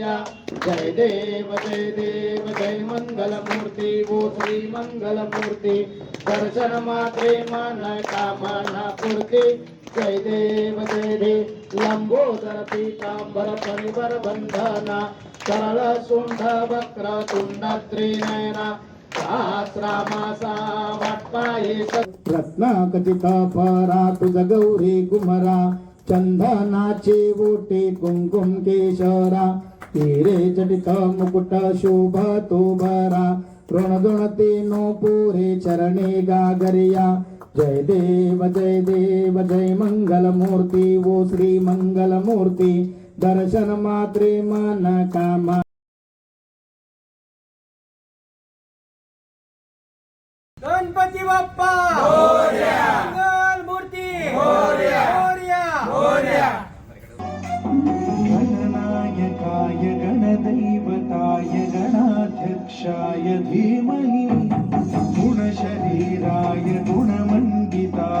जय देव जय देव जय मंगल मूर्ती वो श्री मंगल मूर्ती दर्शन मात्रे मन कामना पूर्ती जय देव जय देव लंबोदर पीतांबर परिवर बंधना। सरळ सुंड वक्र तुंड त्रिनयना सहस्रामासा वाटपाये रत्नाकचित परा तुझ गौरी कुमरा। चंदनाचे ओटे कुमकुम केशरा। हिरे जटित मुकुट शोभ तो भरा. ऋणदुणते नो पुरे चरणे गागरिया. जय देव जय देव जय मंगल मूर्ती वो श्री मंगल मूर्ती दर्शन मात्रे मन कामा. गणपती बाप्पा! मंगल मूर्ती पुरुषाय धीमहि गुणशरीराय गुणमण्डिताय।